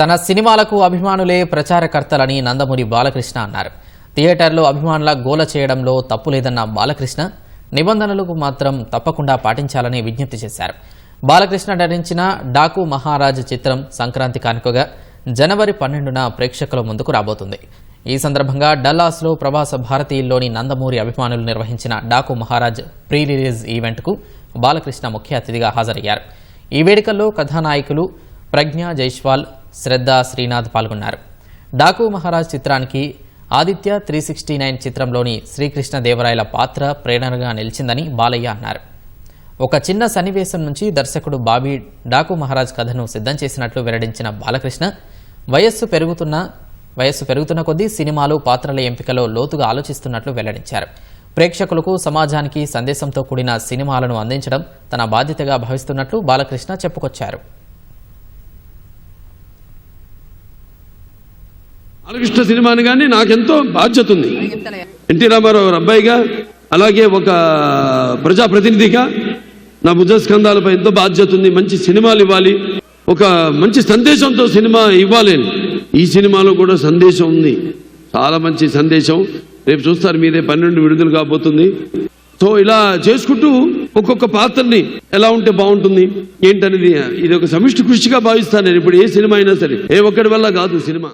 తన సినిమాలకు అభిమానులే ప్రచారకర్తలని నందమూరి బాలకృష్ణ అన్నారు. థియేటర్లో అభిమానుల గోల చేయడంలో తప్పు లేదన్న బాలకృష్ణ నిబంధనలకు మాత్రం తప్పకుండా పాటించాలని విజ్ఞప్తి చేశారు. బాలకృష్ణ నటించిన డాకు మహారాజ్ చిత్రం సంక్రాంతి కానుకగా జనవరి పన్నెండున ప్రేక్షకుల ముందుకు రాబోతుంది. ఈ సందర్భంగా డల్లాస్లో ప్రవాస భారతీయుల్లోని నందమూరి అభిమానులు నిర్వహించిన డాకు మహారాజ్ ప్రీ రిలీజ్ ఈవెంట్కు బాలకృష్ణ ముఖ్య అతిథిగా హాజరయ్యారు. ఈ వేడుకల్లో కథానాయకులు ప్రజ్ఞ జైష్వాల్ శ్రద్ధా శ్రీనాథ్ పాల్గొన్నారు. డాకు మహారాజ్ చిత్రానికి ఆదిత్య త్రీ సిక్స్టీ నైన్ చిత్రంలోని శ్రీకృష్ణదేవరాయల పాత్ర ప్రేరణగా నిలిచిందని బాలయ్య అన్నారు. ఒక చిన్న సన్నివేశం నుంచి దర్శకుడు బాబీ డాకు మహారాజ్ కథను సిద్ధం చేసినట్లు వెల్లడించిన బాలకృష్ణ వయస్సు పెరుగుతున్న వయస్సు పెరుగుతున్న కొద్దీ సినిమాలు పాత్రల ఎంపికలో లోతుగా ఆలోచిస్తున్నట్లు వెల్లడించారు. ప్రేక్షకులకు సమాజానికి సందేశంతో కూడిన సినిమాలను అందించడం తన బాధ్యతగా భావిస్తున్నట్లు బాలకృష్ణ చెప్పుకొచ్చారు. బాలకృష్ణ సినిమాని కానీ నాకెంతో బాధ్యత ఉంది. ఎన్టీ రామారావు అబ్బాయిగా అలాగే ఒక ప్రజాప్రతినిధిగా నా భుజస్కంధాలపై ఎంతో బాధ్యత ఉంది. మంచి సినిమాలు ఇవ్వాలి. ఒక మంచి సందేశంతో సినిమా ఇవ్వాలి ఈ సినిమాలో కూడా సందేశం ఉంది. చాలా మంచి సందేశం. రేపు చూస్తారు మీదే పన్నెండు విడుదల కాబోతుంది. సో ఇలా చేసుకుంటూ ఒక్కొక్క పాత్రని ఎలా ఉంటే బాగుంటుంది ఏంటనేది ఇది ఒక సమిష్టి కృషిగా భావిస్తాను నేను. ఇప్పుడు ఏ సినిమా అయినా సరే ఏ ఒక్కడి వల్ల కాదు సినిమా.